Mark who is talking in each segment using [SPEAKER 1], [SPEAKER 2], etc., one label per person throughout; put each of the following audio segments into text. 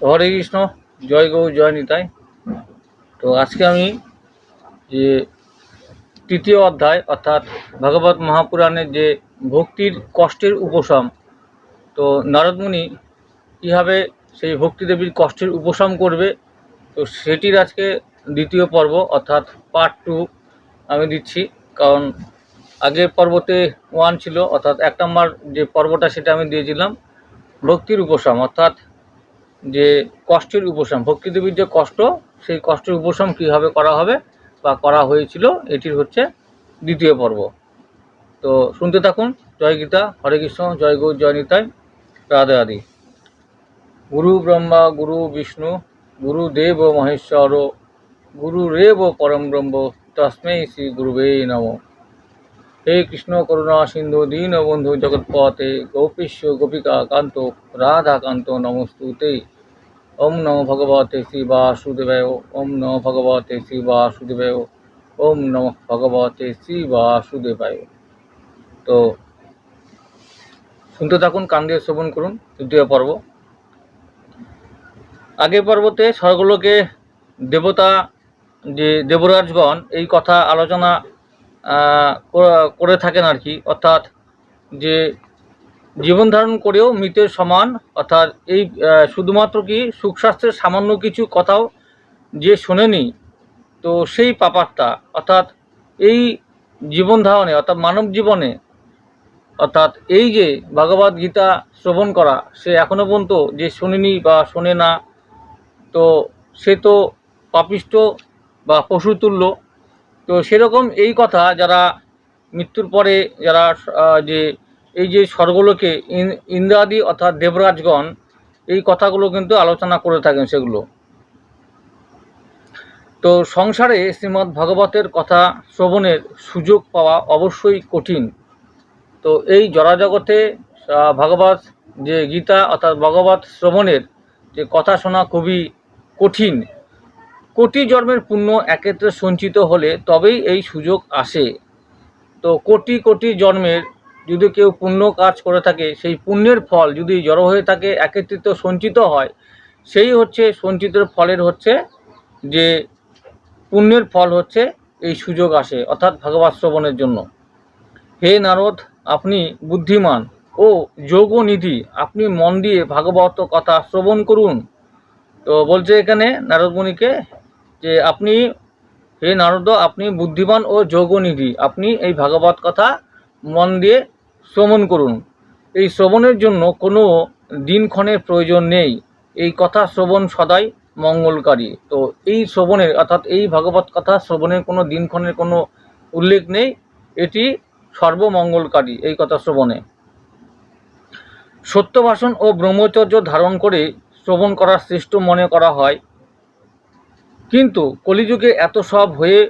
[SPEAKER 1] তো হরে কৃষ্ণ, জয় গৌ, জয় নিতাই। তো আজকে আমি যে তৃতীয় অধ্যায়, অর্থাৎ ভগবত মহাপুরাণের যে ভক্তির কষ্টের উপশম, তো নারদমুনি কীভাবে সেই ভক্তি দেবীর কষ্টের উপশম করবে, তো সেটির আজকে দ্বিতীয় পর্ব, অর্থাৎ পার্ট টু আমি দিচ্ছি। কারণ আগের পর্বতে ওয়ান ছিল, অর্থাৎ এক নম্বর যে পর্বটা সেটা আমি দিয়েছিলাম, ভক্তির উপশম, অর্থাৎ যে কষ্টের উপশম ভক্তিদেবীর যে কষ্ট, সেই কষ্টের উপশম কীভাবে করা হবে বা করা হয়েছিল, এটির হচ্ছে দ্বিতীয় পর্ব। তো শুনতে থাকুন, জয় গীতা, হরে কৃষ্ণ, জয় গৌ জয় নিতাই, রাধে রাধি। গুরু ব্রহ্মা, গুরু বিষ্ণু, গুরু দেব মহেশ্বর, গুরু রেব পরম ব্রহ্ম, তস্মৈ শ্রী গুরুবে নম। হে কৃষ্ণ, করুণা, সিন্ধু, দীন বন্ধু জগৎপতে গোপীশ্ব গোপিকা, কান্ত রাধা কান্ত নমস্তুতে। ওম নম ভগবতে শ্রী বাসুদেবায় ওম নম ভগবতে শ্রী বাসুদেবায় ওম নম ভগবতে শ্রী বাসুদেবায় তো শুনতে থাকুন, কান দিয়ে শ্রবণ করুন, তৃতীয় পর্ব। আগের পর্বতে স্বর্গলোকে দেবতা, যে দেবরাজগণ, এই কথা আলোচনা করা- থাকেন আর কি। অর্থাৎ যে জীবন ধারণ করেও মৃতের সমান, অর্থাৎ এই শুধুমাত্র কি সুখ স্বাস্থ্যের সামান্য কিছু কথাও যে শোনেনি, তো সেই পাপারটা অর্থাৎ এই জীবন ধারণে, অর্থাৎ মানব জীবনে, অর্থাৎ এই যে ভগবদ গীতা শ্রবণ করা, সে এখনও পর্যন্ত যে শোনেনি বা শোনে না, তো সে তো পাপিষ্ট বা পশুতুল্য তো সেরকম এই কথা যারা মৃত্যুর পরে যারা যে এই যে স্বর্গলোকে ইন- ইন্দ্রাদি অর্থাৎ দেবরাজগণ এই কথাগুলো কিন্তু আলোচনা করে থাকেন সেগুলো। তো সংসারে শ্রীমদ্ ভগবতের কথা শ্রবণের সুযোগ পাওয়া অবশ্যই কঠিন। তো এই জড়াজগতে আহ, ভগবত যে গীতা অর্থাৎ ভগবত শ্রবণের যে কথা শোনা খুবই কঠিন। কোটি জন্মের পুণ্য একত্রে সঞ্চিত হলে তবেই এই সুযোগ আসে। তো কোটি কোটি জন্মের যদি কেউ পুণ্য কাজ করে থাকে, সেই পুণ্যের ফল যদি জড়ো হয়ে থাকে, একত্রিত সঞ্চিত হয়, সেই হচ্ছে সঞ্চিতের ফলের হচ্ছে যে পুণ্যের ফল হচ্ছে এই সুযোগ আসে, অর্থাৎ ভগবত শ্রবণের জন্য। হে নারদ, আপনি বুদ্ধিমান ও যোগনিধি আপনি মন দিয়ে ভাগবত কথা শ্রবণ করুন। তো বলছে এখানে নারদ মুনিকে যে আপনি, হে নারদ, আপনি বুদ্ধিমান ও যোগনিধি, আপনি এই ভাগবত কথা মন দিয়ে শ্রবণ করুন। এই শ্রবণের জন্য কোনো দিনক্ষণের প্রয়োজন নেই। এই কথা শ্রবণ সদাই মঙ্গলকারী। তো এই শ্রবণের, অর্থাৎ এই ভাগবত কথা শ্রবণের কোনো দিনক্ষণের কোনো উল্লেখ নেই। এটি সর্বমঙ্গলকারী এই কথা শ্রবণে। সত্যভাষণ ও ব্রহ্মচর্য ধারণ করে শ্রবণ করা শ্রেষ্ঠ মনে করা হয়। কিন্তু কলিযুগে এত সব হয়ে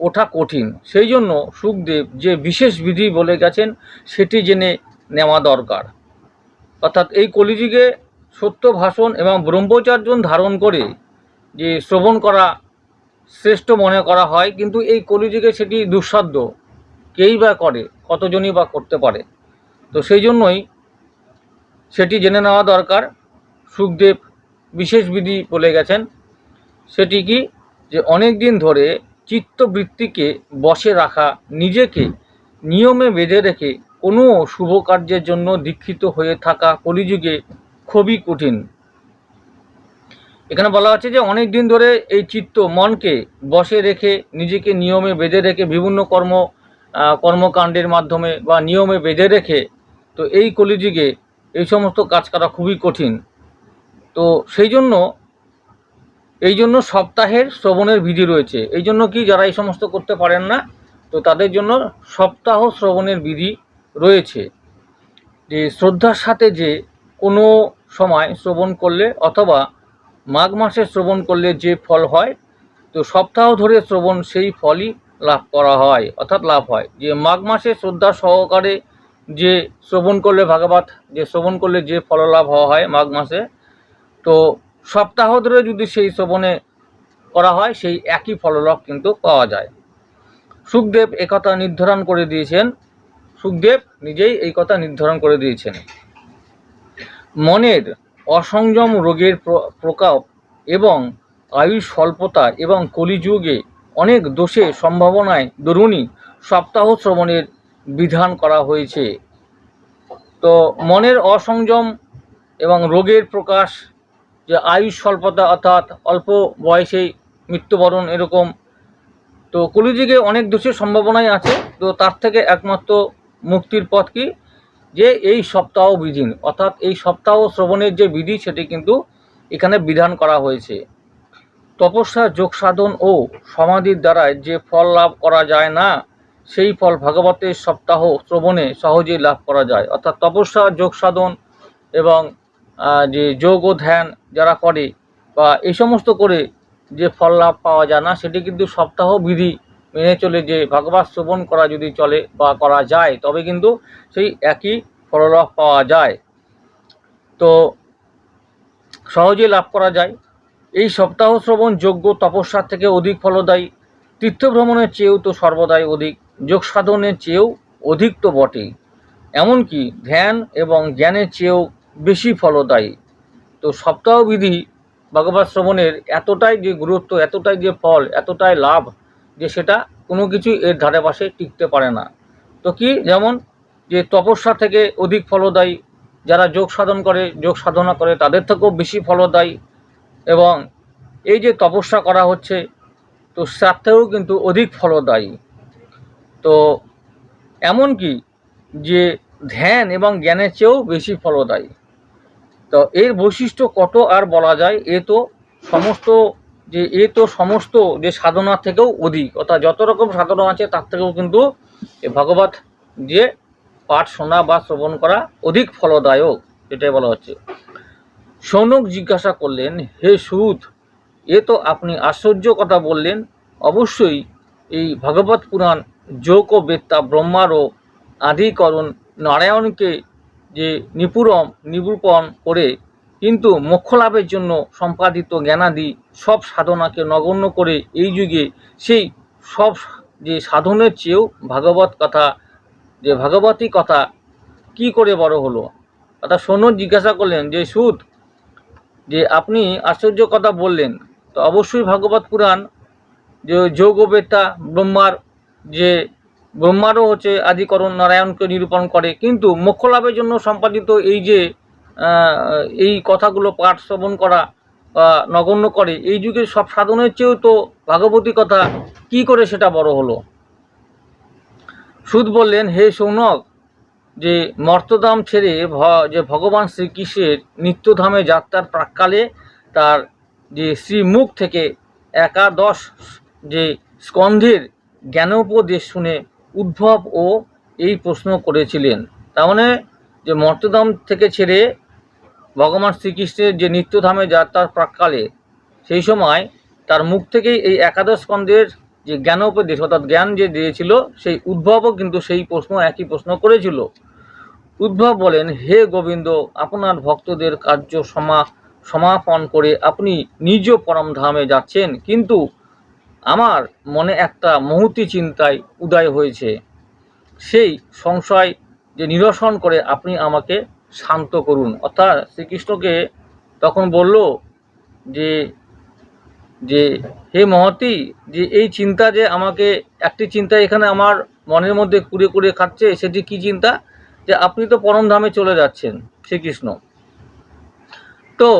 [SPEAKER 1] ওঠা কঠিন। সেই জন্য সুখদেব যে বিশেষ বিধি বলে গেছেন, সেটি জেনে নেওয়া দরকার। অর্থাৎ এই কলিযুগে সত্য ভাষণ এবং ব্রহ্মচার্য ধারণ করে যে শ্রবণ করা শ্রেষ্ঠ মনে করা হয়, কিন্তু এই কলিযুগে সেটি দুঃসাধ্য। কেই বা করে, কতজনই বা করতে পারে। তো সেই জন্যই সেটি জেনে নেওয়া দরকার। সুখদেব বিশেষ বিধি বলে গেছেন সেটি কি যে অনেক দিন ধরে চিত্তবৃত্তিকে বশে রাখা, নিজেকে নিয়মে বেঁধে রেখে কোনো শুভ কার্যের জন্য দীক্ষিত হয়ে থাকা কলিযুগে খুবই কঠিন। এখানে বলা হচ্ছে যে অনেক দিন ধরে এই চিত্ত মনকে বশে রেখে, নিজেকে নিয়মে বেঁধে রেখে বিভিন্ন কর্ম কর্মকাণ্ডের মাধ্যমে বা নিয়মে বেঁধে রেখে তো এই কলিযুগে এই সমস্ত কাজ করা খুবই কঠিন। তো সেই জন্য এই জন্য সপ্তাহের শ্রবণের বিধি রয়েছে। এই জন্য কি যারা এই সমস্ত করতে পারেন না, তো তাদের জন্য সপ্তাহ শ্রবণের বিধি রয়েছে। যে শ্রদ্ধার সাথে যে কোনো সময় শ্রবণ করলে অথবা মাঘ মাসে শ্রবণ করলে যে ফল হয়, তো সপ্তাহ ধরে শ্রবণ সেই ফলই লাভ করা হয়, অর্থাৎ লাভ হয়। যে মাঘ মাসে শ্রদ্ধা সহকারে যে শ্রবণ করলে ভাগবত, যে শ্রবণ করলে যে ফললাভ হওয়া হয় মাঘ মাসে, তো সপ্তাহ ধরে যদি সেই শ্রবণে করা হয়, সেই একই ফললাভ কিন্তু পাওয়া যায়। সুখদেব একথা নির্ধারণ করে দিয়েছেন। সুখদেব নিজেই এই কথা নির্ধারণ করে দিয়েছেন। মনের অসংযম রোগের প্র- প্রকোপ এবং আয়ুষ স্বল্পতা এবং কলিযুগে অনেক দোষের সম্ভাবনায় দরুণী সপ্তাহ শ্রবণের বিধান করা হয়েছে। তো মনের অসংযম এবং রোগের প্রকাশ যে আয়ুষ স্বল্পতা অর্থাৎ অল্প বয়সেই মৃত্যুবরণ এরকম, তো কলিযুগে অনেক দোষের সম্ভাবনাই আছে। তো তার থেকে একমাত্র মুক্তির পথ কি? যে এই সপ্তাহ বিধি, অর্থাৎ এই সপ্তাহ শ্রবণের যে বিধি, সেটি কিন্তু এখানে বিধান করা হয়েছে। তপস্যা, যোগ সাধন ও সমাধির দ্বারায় যে ফল লাভ করা যায় না, সেই ফল ভাগবতের সপ্তাহ শ্রবণে সহজেই লাভ করা যায়। অর্থাৎ তপস্যা, যোগ সাধন এবং যে যোগ ও ধ্যান যারা করে বা এই সমস্ত করে যে ফল লাভ পাওয়া যায় না, সেটি কিন্তু সপ্তাহ বিধি মেনে চলে যে ভাগবত শ্রবণ করা যদি চলে বা করা যায়, তবে কিন্তু সেই একই ফললাভ পাওয়া যায়। তো সহজে লাভ করা যায়। এই সপ্তাহ শ্রবণ যোগ্য তপস্যার থেকে অধিক ফলদায়ী, তীর্থভ্রমণের চেয়েও তো সর্বদাই অধিক, যোগ সাধনের চেয়েও অধিক তো বটেই। এমনকি ধ্যান এবং জ্ঞানের চেয়েও বেশি ফলদায়ী। তো সপ্তাহ বিধি ভগবত শ্রবণের এতটাই যে গুরুত্ব, এতটাই যে ফল, এতটাই লাভ যে সেটা কোনো কিছু এর ধারে পাশে টিকতে পারে না। তো কি যেমন যে তপস্যা থেকে অধিক ফলদায়ী, যারা যোগ সাধন করে, যোগ সাধনা করে, তাদের থেকেও বেশি ফলদায়ী এবং এই যে তপস্যা করা হচ্ছে, তো থেকেও কিন্তু অধিক ফলদায়ী। তো এমনকি যে ধ্যান এবং জ্ঞানের চেয়েও বেশি ফলদায়ী। তো এর বৈশিষ্ট্য কত আর বলা যায়? এ তো সমস্ত যে, এ তো সমস্ত যে সাধনার থেকেও অধিক, অর্থাৎ যত রকম সাধনা আছে তার থেকেও কিন্তু ভগবত যে পাঠ শোনা বা শ্রবণ করা অধিক ফলদায়ক, এটাই বলা হচ্ছে। সৌনক জিজ্ঞাসা করলেন, হে সুদ এ তো আপনি আশ্চর্য কথা বললেন। অবশ্যই এই ভগবত পুরাণ যোগ ও বেত্তা, ব্রহ্মারও আদিকরণ, নারায়ণকে যে নিপুরম, নিরূপণ করে কিন্তু মোক্ষ লাভের জন্য সম্পাদিত জ্ঞানাদি সব সাধনাকে নগণ্য করে এই যুগে সেই সব যে সাধনের চেয়েও ভাগবত কথা, যে ভাগবতী কথা কি করে বড় হলো? অর্থাৎ সৌনক জিজ্ঞাসা করলেন, যে সুদ, যে আপনি আশ্চর্য কথা বললেন, তো অবশ্যই ভাগবত পুরাণ যে যোগবেত্তা ব্রহ্মার যে ব্রহ্মারও হচ্ছে আদিকরণ নারায়ণকে নিরূপণ করে। কিন্তু মোক্ষ লাভের জন্য সম্পাদিত এই যে এই কথাগুলো পাঠ শ্রবণ করা বা নগণ্য করে, এই যুগের সব সাধনের চেয়েও তো ভাগবতী কথা কি করে সেটা বড় হলো? সুদ বললেন, হে সৌনক, যে মর্তধাম ছেড়ে যে ভগবান শ্রীকৃষ্ণের নিত্যধামে যাত্রার প্রাককালে তার যে শ্রীমুখ থেকে একাদশ যে স্কন্ধের জ্ঞানোপদেশ শুনে উদ্ভব ও এই প্রশ্ন করেছিলেন। তার মানে যে মর্তধাম থেকে ছেড়ে ভগবান শ্রীকৃষ্ণের যে নিত্যধামে যাত্রার প্রাককালে, সেই সময় তার মুখ থেকেই এই একাদশ স্কন্ধের যে জ্ঞানোপদেশ, অর্থাৎ জ্ঞান যে দিয়েছিল, সেই উদ্ভবও কিন্তু সেই প্রশ্ন, একই প্রশ্ন করেছিল। উদ্ভব বলেন, হে গোবিন্দ, আপনার ভক্তদের কার্য সমা, সমাপন করে আপনি নিজ পরম ধামে যাচ্ছেন। কিন্তু আমার মনে একটা মহতি চিন্তায় উদয় হয়েছে। সেই সংশয় যে নিরসন করে আপনি আমাকে শান্ত করুন। অর্থাৎ শ্রীকৃষ্ণকে তখন বলল যে যে, হে মহতি, যে এই চিন্তা যে আমাকে, একটি চিন্তা এখানে আমার মনের মধ্যে কুড়ে কুড়ে খাচ্ছে, সেটি কি চিন্তা? যে আপনি তো পরম ধামে চলে যাচ্ছেন শ্রীকৃষ্ণ। তো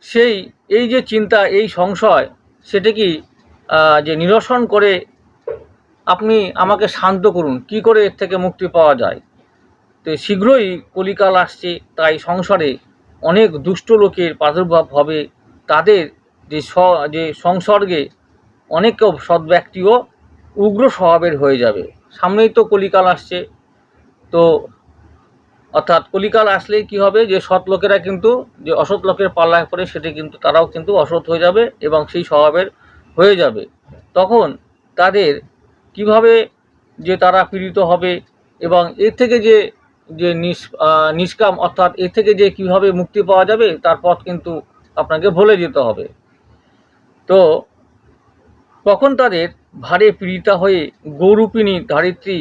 [SPEAKER 1] সেই, এই যে চিন্তা, এই সংশয়, সেটা কি যে নিরসন করে আপনি আমাকে শান্ত করুন, কি করে এর থেকে মুক্তি পাওয়া যায়? তো শীঘ্রই কলিকাল আসছে, তাই সংসারে অনেক দুষ্ট লোকের প্রাদুর্ভাব হবে। তাদের যে স, যে সংসর্গে অনেক সৎ ব্যক্তিও উগ্র স্বভাবের হয়ে যাবে। সামনেই তো কলিকাল আসছে। তো অর্থাৎ কলিকাল আসলেই কি হবে? যে সৎ লোকেরা কিন্তু, যে অসৎ লোকের পাল্লায় পড়ে, সেটি কিন্তু তারাও কিন্তু অসৎ হয়ে যাবে এবং সেই স্বভাবের হয়ে যাবে। তখন তাদের কীভাবে যে তারা পীড়িত হবে এবং এর থেকে যে যে নিষ নিষ্কাম অর্থাৎ এর থেকে যে কীভাবে মুক্তি পাওয়া যাবে, তার পথ কিন্তু আপনাকে ভুলে যেতে হবে। তো তখন তাদের ভারে পীড়িতা হয়ে গৌরূপিণী ধারিত্রী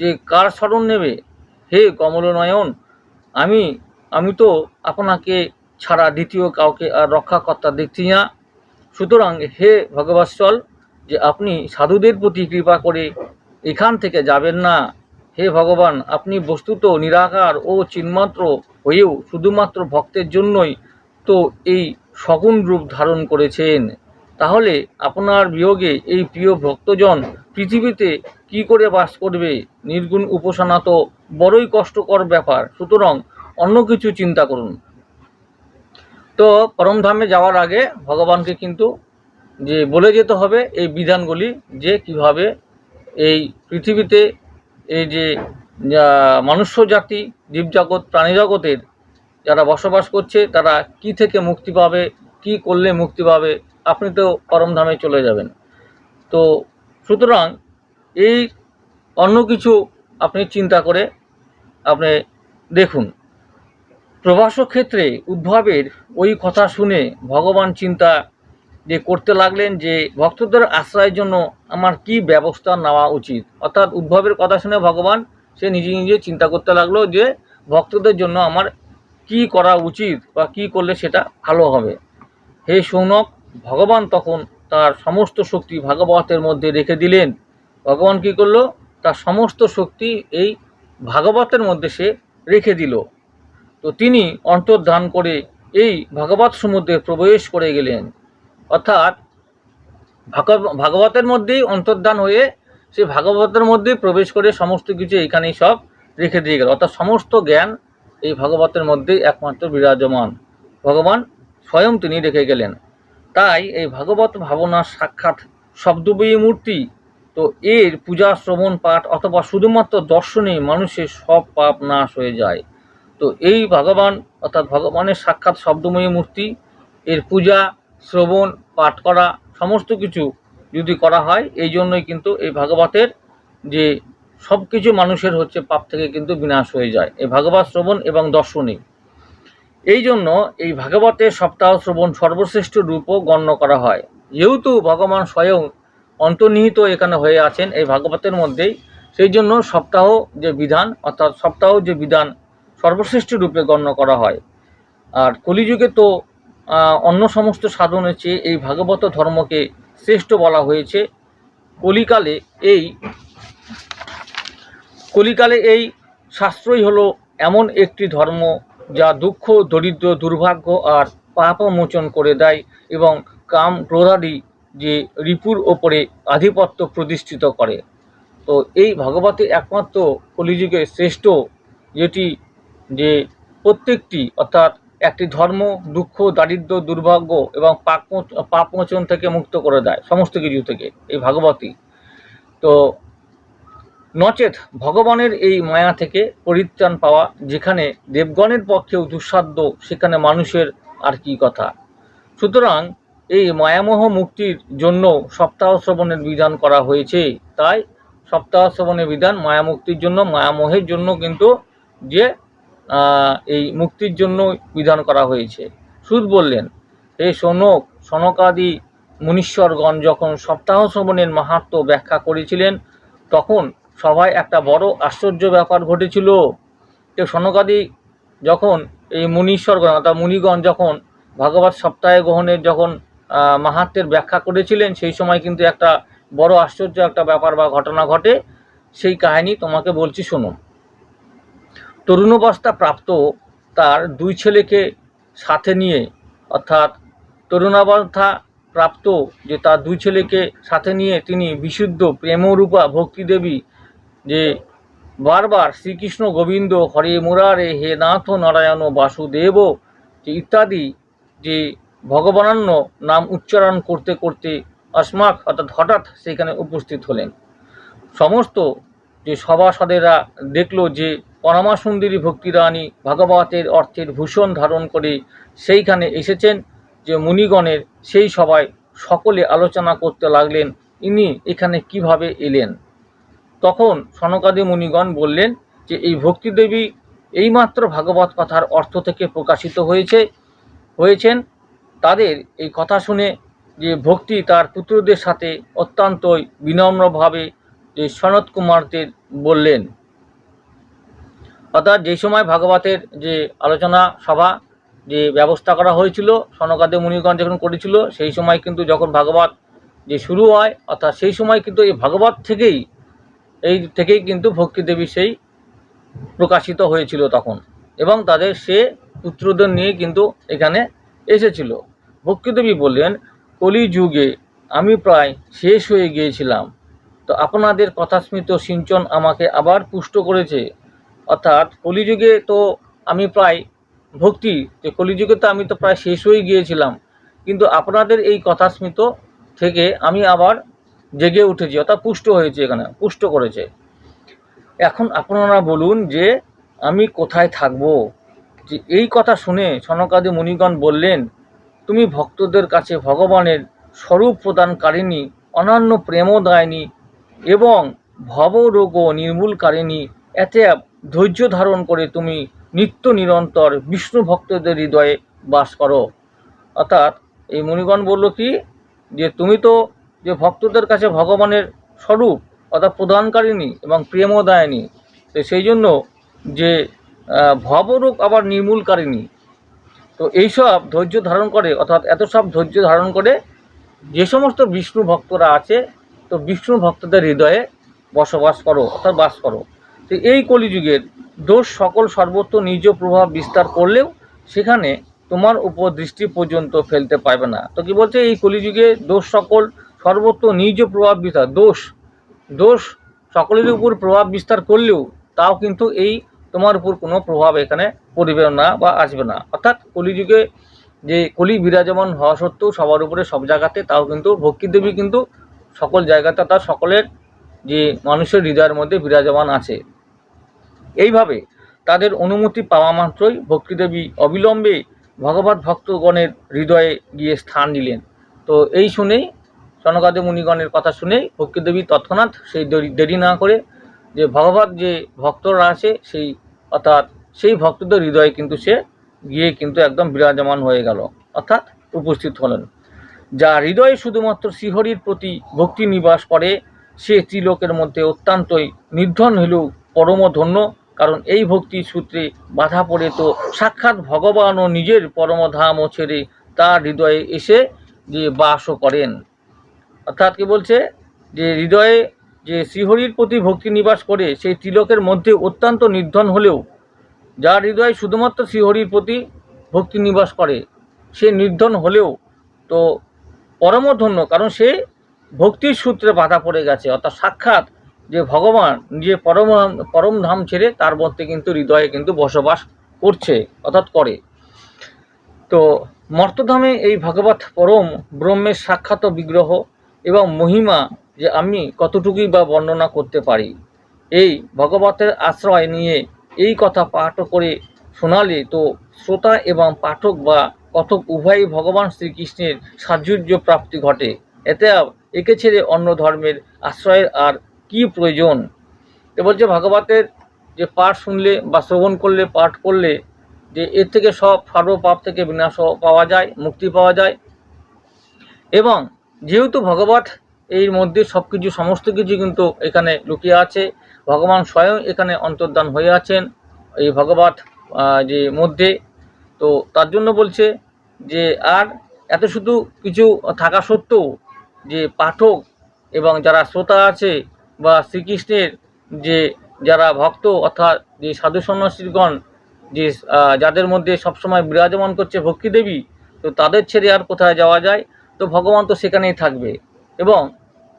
[SPEAKER 1] যে কার স্মরণ নেবে? হে কমলনয়ন, আমি আমি তো আপনাকে ছাড়া দ্বিতীয় কাউকে আর রক্ষাকর্তা দেখছি না। সুতরাং হে ভগবৎসল যে আপনি সাধুদের প্রতি কৃপা করে এখান থেকে যাবেন না। হে ভগবান, আপনি বস্তুত নিরাকার ও চিন্মাত্র হয়েও শুধুমাত্র ভক্তের জন্যই তো এই সগুণ রূপ ধারণ করেছেন। তাহলে আপনার বিয়োগে এই প্রিয় ভক্তজন পৃথিবীতে কি করে বাস করবে? নির্গুণ উপাসনা তো বড়ই কষ্টকর ব্যাপার। সুতরাং অন্য কিছু চিন্তা করুন। তো পরমধামে যাওয়ার আগে ভগবানকে কিন্তু যে বলে যেতে হবে এই বিধানগুলি যে কীভাবে এই পৃথিবীতে এই যে মনুষ্য জাতি জীবজগৎ প্রাণীজগতের যারা বসবাস করছে, তারা কি থেকে মুক্তি পাবে, কি করলে মুক্তি পাবে, আপনি তো পরমধামে চলে যাবেন। তো সুতরাং এই অন্য কিছু আপনি চিন্তা করে আপনি দেখুন। প্রবাস ক্ষেত্রে উদ্ভবের ওই কথা শুনে ভগবান চিন্তা যে করতে লাগলেন যে, ভক্তদের আশ্রয়ের জন্য আমার কি ব্যবস্থা নেওয়া উচিত? অর্থাৎ উদ্ভবের কথা শুনে ভগবান সে নিজে নিজে চিন্তা করতে লাগল যে, ভক্তদের জন্য আমার কি করা উচিত বা কি করলে সেটা ভালো হবে? হে সৌনক, ভগবান তখন তার সমস্ত শক্তি ভাগবতের মধ্যে রেখে দিলেন। ভগবান কি করল? তার সমস্ত শক্তি এই ভাগবতের মধ্যে সে রেখে দিল। তো তিনি অন্তর্ধান করে এই ভাগবত সমুদ্রে প্রবেশ করে গেলেন। অর্থাৎ ভাগবতের মধ্যেই অন্তর্ধান হয়ে সে ভাগবতের মধ্যেই প্রবেশ করে সমস্ত কিছু এখানেই সব রেখে দিয়ে গেল। অর্থাৎ সমস্ত জ্ঞান এই ভাগবতের মধ্যেই একমাত্র বিরাজমান। ভগবান স্বয়ং তিনি রেখে গেলেন। তাই এই ভাগবত ভাবনার সাক্ষাৎ শব্দবয়ী মূর্তি তো এর পূজা, শ্রবণ, পাঠ অথবা শুধুমাত্র দর্শনে মানুষের সব পাপ নাশ হয়ে যায়। তো এই ভগবান, অর্থাৎ ভগবানের সাক্ষাৎ শব্দময়ী মূর্তি, এর পূজা, শ্রবণ, পাঠ করা, সমস্ত কিছু যদি করা হয়, এই জন্যই কিন্তু এই ভাগবতের যে সব কিছু মানুষের হচ্ছে পাপ থেকে কিন্তু বিনাশ হয়ে যায়। এই ভাগবত শ্রবণ এবং দর্শনী এই জন্য এই ভাগবতের সপ্তাহ শ্রবণ সর্বশ্রেষ্ঠ রূপও গণ্য করা হয়। যেহেতু ভগবান স্বয়ং অন্তর্নিহিত এখানে হয়ে আছেন এই ভাগবতের মধ্যেই, সেই জন্য সপ্তাহ যে বিধান, অর্থাৎ সপ্তাহ যে বিধান সর্বশ্রেষ্ঠ রূপে গণ্য করা হয়। আর কলিযুগে তো অন্য সমস্ত সাধনের চেয়ে এই ভাগবত ধর্মকে শ্রেষ্ঠ বলা হয়েছে। কলিকালে এই কলিকালে এই শাস্ত্রই হলো এমন একটি ধর্ম যা দুঃখ, দরিদ্র, দুর্ভাগ্য আর পাপ মোচন করে দেয় এবং কাম ক্রোধাদি যে রিপুর ওপরে আধিপত্য প্রতিষ্ঠিত করে। তো এই ভগবতী একমাত্র কলিযুগের শ্রেষ্ঠ যেটি যে প্রত্যেকটি, অর্থাৎ একটি ধর্ম, দুঃখ, দারিদ্র, দুর্ভাগ্য এবং পাপ পাপমোচন থেকে মুক্ত করে দেয়, সমস্ত কিছু থেকে, এই ভাগবতী। তো নচেত ভগবানের এই মায়া থেকে পরিত্রাণ পাওয়া, যেখানে দেবগণের পক্ষেও দুঃসাধ্য, সেখানে মানুষের আর কি কথা। সুতরাং এই মায়ামোহ মুক্তির জন্য সপ্তাহ শ্রবণের বিধান করা হয়েছে। তাই সপ্তাহ শ্রবণের বিধান মায়ামুক্তির জন্য, মায়ামোহের জন্য কিন্তু যে এই মুক্তির জন্য বিধান করা হয়েছে। সুদ বললেন এই শোনক সনকাদি মুনীশ্বরগণ যখন সপ্তাহ শ্রবণের মাহাত্ম্য ব্যাখ্যা করেছিলেন, তখন সবাই একটা বড় আশ্চর্য ব্যাপার ঘটেছিল। যে সনকাদি যখন এই মুনীশ্বরগণ অর্থাৎ মুনিগণ যখন ভাগবত সপ্তাহে গ্রহণের যখন মাহাত্মের ব্যাখ্যা করেছিলেন, সেই সময় কিন্তু একটা বড় আশ্চর্য একটা ব্যাপার বা ঘটনা ঘটে। সেই কাহিনী তোমাকে বলছি শোনো তরুণাবস্থা প্রাপ্ত তার দুই ছেলেকে সাথে নিয়ে, অর্থাৎ তরুণাবস্থা প্রাপ্ত যে তার দুই ছেলেকে সাথে নিয়ে তিনি বিশুদ্ধ প্রেমরূপা ভক্তিদেবী যে বারবার শ্রীকৃষ্ণ গোবিন্দ, হরে মুরারে, হে নাথ নারায়ণ, বাসুদেব, যে ইত্যাদি যে ভগবানান্য নাম উচ্চারণ করতে করতে অস্মাক, অর্থাৎ হঠাৎ সেখানে উপস্থিত হলেন। সমস্ত যে সভাসদেরা দেখল যে পরমা সুন্দরী ভক্তিরানী ভাগবতের অর্থের ভূষণ ধারণ করে সেইখানে এসেছেন যে মুনিগণের সেই সবাই সকলে আলোচনা করতে লাগলেন, ইনি এখানে কীভাবে এলেন? তখন সনকাদি মুনিগণ বললেন যে, এই ভক্তিদেবী এইমাত্র ভাগবত কথার অর্থ থেকে প্রকাশিত হয়েছে, হয়েছেন। তাদের এই কথা শুনে যে ভক্তি তার পুত্রদের সাথে অত্যন্তই বিনম্রভাবে যে সনত কুমারদের বললেন অর্থাৎ যে সময় ভাগবতের যে আলোচনা সভা, যে ব্যবস্থা করা হয়েছিল সনকাদে মুনিগণ যখন করেছিল, সেই সময় কিন্তু যখন ভাগবত যে শুরু হয়, অর্থাৎ সেই সময় কিন্তু এই ভাগবত থেকেই, এই থেকেই কিন্তু ভক্তি দেবী সেই প্রকাশিত হয়েছিল তখন। এবং তাদের সে পুত্রদের নিয়ে কিন্তু এখানে এসেছিল। ভক্তিদেবী বললেন, কলিযুগে আমি প্রায় শেষ হয়ে গিয়েছিলাম। তো আপনাদের কথাস্মিত সিঞ্চন আমাকে আবার পুষ্ট করেছে। অর্থাৎ কলিযুগে তো আমি প্রায় ভক্তি, যে কলিযুগে তো আমি তো প্রায় শেষ হয়ে গিয়েছিলাম। কিন্তু আপনাদের এই কথা কথাস্মিত থেকে আমি আবার জেগে উঠেছি, অর্থাৎ পুষ্ট হয়েছে এখানে, পুষ্ট করেছে। এখন আপনারা বলুন যে আমি কোথায় থাকব? যে এই কথা শুনে সনকাদি মুনিগণ বললেন, তুমি ভক্তদের কাছে ভগবানের স্বরূপ প্রদানকারিণী, অনন্য প্রেমদায়িনী এবং ভবরোগ নির্মূলকারিণী, এতে ধৈর্য ধারণ করে তুমি নিত্য নিরন্তর বিষ্ণু ভক্তদের হৃদয়ে বাস করো। অর্থাৎ এই মুনিগণ বলল কি যে তুমি তো যে ভক্তদের কাছে ভগবানের স্বরূপ অর্থাৎ প্রদানকারিণী এবং প্রেমদায়িনী তো সেই জন্য যে আহ, ভবরোগ আবার নির্মূলকারিণী। তো এইসব ধৈর্য ধারণ করে অর্থাৎ এত সব ধৈর্য ধারণ করে যে সমস্ত বিষ্ণু ভক্তরা আছে তো বিষ্ণু ভক্তদের হৃদয়ে বসবাস করো অর্থাৎ বাস করো। তো এই কলিযুগের দোষ সকল সর্বত্র নিজ প্রভাব বিস্তার করলেও সেখানে তোমার উপর দৃষ্টি পর্যন্ত ফেলতে পারবে না। তো কি বলছে? এই কলিযুগে দোষ সকল সর্বত্র নিজ প্রভাব বিস্তার, দোষ দোষ সকলের উপর প্রভাব বিস্তার করলেও তাও কিন্তু এই তোমার উপর কোনো প্রভাব এখানে পড়বে না বা আসবে না। অর্থাৎ কলিযুগে যে কলি বিরাজমান হওয়া সত্ত্বেও সবার উপরে সব জায়গাতে তাও কিন্তু ভক্তিদেবী কিন্তু সকল জায়গাতে তার সকলের যে মানুষের হৃদয়ের মধ্যে বিরাজমান আছে। এইভাবে তাদের অনুমতি পাওয়া মাত্রই ভক্তিদেবী অবিলম্বে ভগবত ভক্তগণের হৃদয়ে গিয়ে স্থান নিলেন। তো এই শুনেই সনকাদি মুনিগণের কথা শুনেই ভক্তিদেবী তৎক্ষণাৎ সেই দেরি না করে যে ভগবত যে ভক্তরা আছে সেই, অর্থাৎ সেই ভক্তদের হৃদয়ে কিন্তু সে গিয়ে কিন্তু একদম বিরাজমান হয়ে গেল, অর্থাৎ উপস্থিত হলেন। যা হৃদয়ে শুধুমাত্র শ্রীহরির প্রতি ভক্তি নিবাস করে, সে ত্রিলোকের মধ্যে অত্যন্তই নির্ধন হলেও পরম ধন্য কারণ এই ভক্তির সূত্রে বাধা পড়ে তো সাক্ষাৎ ভগবান ও নিজের পরমধামও ছেড়ে তার হৃদয়ে এসে যে বাসও করেন। অর্থাৎ কি বলছে? যে হৃদয়ে যে শ্রীহরির প্রতি ভক্তি নিবাস করে, সেই তিলকের মধ্যে অত্যন্ত নির্ধন হলেও যার হৃদয়ে শুধুমাত্র শ্রীহরির প্রতি ভক্তি নিবাস করে, সে নির্ধন হলেও তো পরমধন্য, কারণ সে ভক্তির সূত্রে বাধা পড়ে গেছে। অর্থাৎ সাক্ষাৎ যে ভগবান যে পরম পরম ধাম ছেড়ে তার মধ্যে কিন্তু হৃদয়ে কিন্তু বসবাস করছে, অর্থাৎ করে। তো মর্তধামে এই ভগবত পরম ব্রহ্মের সাক্ষাৎ বিগ্রহ এবং মহিমা যে আমি কতটুকুই বা বর্ণনা করতে পারি, এই ভগবতের আশ্রয় নিয়ে এই কথা পাঠ করে শোনালে তো শ্রোতা এবং পাঠক বা কথক উভয়ই ভগবান শ্রীকৃষ্ণের সাহচর্য প্রাপ্তি ঘটে। এতে একে ছেড়ে অন্য ধর্মের আশ্রয়ের আর কি প্রয়োজন? তো বলছে ভাগবতের যে পাঠ শুনলে বা শ্রবণ করলে, পাঠ করলে, যে এর থেকে সব সর্বপাপ থেকে বিনাশ পাওয়া যায়, মুক্তি পাওয়া যায়। এবং যেহেতু ভগবত এর মধ্যে সব কিছু সমস্ত কিছু কিন্তু এখানে লুকিয়ে আছে, ভগবান স্বয়ং এখানে অন্তর্ধান হয়ে আছেন এই ভগবত যে মধ্যে। তো তার জন্য বলছে যে, আর এত শুধু কিছু থাকা সত্ত্বেও যে পাঠক এবং যারা শ্রোতা আছে বা শ্রীকৃষ্ণের যে যারা ভক্ত, অর্থাৎ যে সাধু সন্ন্যাসীগণ, যে যাদের মধ্যে সবসময় বিরাজমান করছে ভক্তি দেবী, তো তাদের ছেড়ে আর কোথায় যাওয়া যায়? তো ভগবান তো সেখানেই থাকবে। এবং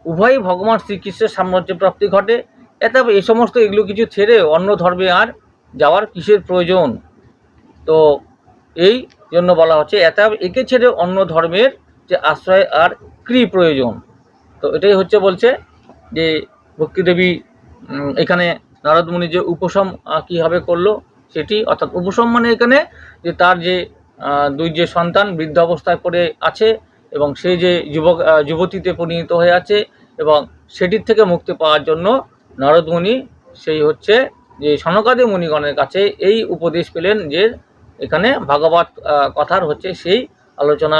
[SPEAKER 1] উভয়ই ভগবান শ্রীকৃষ্ণের সাম্রাজ্য প্রাপ্তি ঘটে। এতে এই সমস্ত এগুলো কিছু ছেড়ে অন্য ধর্মে আর যাওয়ার কিসের প্রয়োজন? তো এই জন্য বলা হচ্ছে এতে একে ছেড়ে অন্য ধর্মের যে আশ্রয় আর কী প্রয়োজন? তো এটাই হচ্ছে বলছে যে ভক্তিদেবী এখানে নারদমুনি যে উপশম কীভাবে করল সেটি, অর্থাৎ উপশম মানে এখানে যে তার যে দুই যে সন্তান বৃদ্ধ অবস্থায় পড়ে আছে এবং সে যে যুবক যুবতীতে পরিণত হয়ে আছে এবং সেটির থেকে মুক্তি পাওয়ার জন্য নারদমুনি সেই হচ্ছে যে সনকাদি মুনিগণের কাছে এই উপদেশ পেলেন যে এখানে ভাগবত কথার হচ্ছে সেই আলোচনা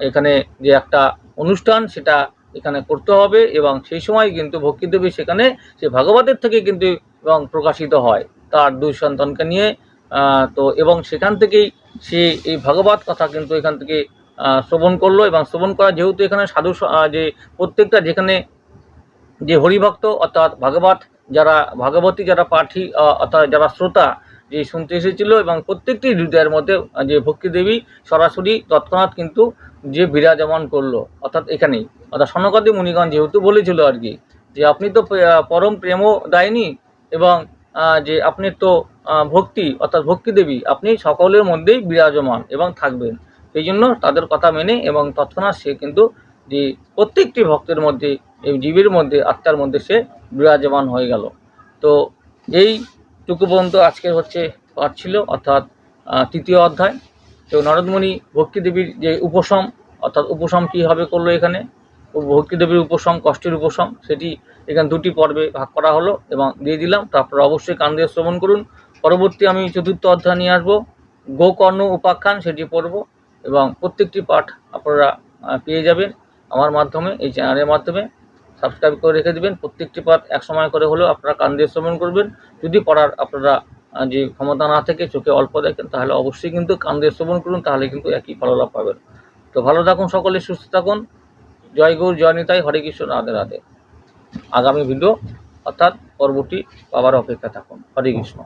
[SPEAKER 1] এখানে যে একটা অনুষ্ঠান সেটা এখানে করতে হবে এবং সেই সময় কিন্তু ভক্তিদেবী সেখানে সে ভাগবতের থেকে কিন্তু এবং প্রকাশিত হয় তার দুই সন্তানকে নিয়ে। তো এবং সেখান থেকেই সে এই ভাগবত কথা কিন্তু এখান থেকে শ্রবণ করল এবং শ্রবণ করা যেহেতু এখানে সাধু যে প্রত্যেকটা যেখানে যে হরিভক্ত অর্থাৎ ভাগবত যারা, ভাগবতী যারা পাঠী অর্থাৎ যারা শ্রোতা যে শুনতে এসেছিল এবং প্রত্যেকটি হৃদয়ের মধ্যে, যে ভক্তি দেবী সরাসরি তৎক্ষণাৎ কিন্তু যে বিরাজমান করল, অর্থাৎ এখানেই। অর্থাৎ সনকাদি মুনিগণ যেহেতু বলেছিল আর কি, যে আপনি তো পরম প্রেমও দায়নি এবং যে আপনি তো ভক্তি, অর্থাৎ ভক্তি দেবী, আপনি সকলের মধ্যেই বিরাজমান এবং থাকবেন। সেই জন্য তাদের কথা মেনে এবং তৎক্ষণাৎ সে কিন্তু যে প্রত্যেকটি ভক্তের মধ্যে, এই জীবের মধ্যে, আত্মার মধ্যে সে বিরাজমান হয়ে গেল। তো এইটুকু পর্যন্ত আজকের হচ্ছে পাঠ ছিল, অর্থাৎ তৃতীয় অধ্যায়। তো নরদমণি ভক্তিদেবীর যে উপশম, অর্থাৎ উপশম কীভাবে করল এখানে? ভক্তিদেবীর উপশম, কষ্টের উপশম, সেটি এখানে দুটি পর্বে ভাগ করা হলো এবং দিয়ে দিলাম। তারপর অবশ্যই কান দিয়ে শ্রবণ করুন। পরবর্তী আমি চতুর্থ অধ্যায় নিয়ে আসব। গোকর্ণ উপাখ্যান, সেটি পড়ব এবং প্রত্যেকটি পাঠ আপনারা পেয়ে যাবেন আমার মাধ্যমে, এই চ্যানেলের মাধ্যমে। সাবস্ক্রাইব করে রেখে দেবেন। প্রত্যেকটি পাঠ এক সময় করে হলেও আপনারা কান দিয়ে শ্রবণ করবেন। যদি পড়ার আপনারা যে ক্ষমতা না থেকে, চোখে অল্প দেখেন, তাহলে অবশ্যই কিন্তু কান দিয়ে শ্রবণ করুন, তাহলে কিন্তু একই ফললাভ পাবেন। তো ভালো থাকুন সকলে, সুস্থ থাকুন। জয় গৌর, জয় নিতাই, হরে কৃষ্ণ, রাধে রাধে। আগামী ভিডিও অর্থাৎ পরবর্তী পাবার অপেক্ষা থাকুন। হরে কৃষ্ণ।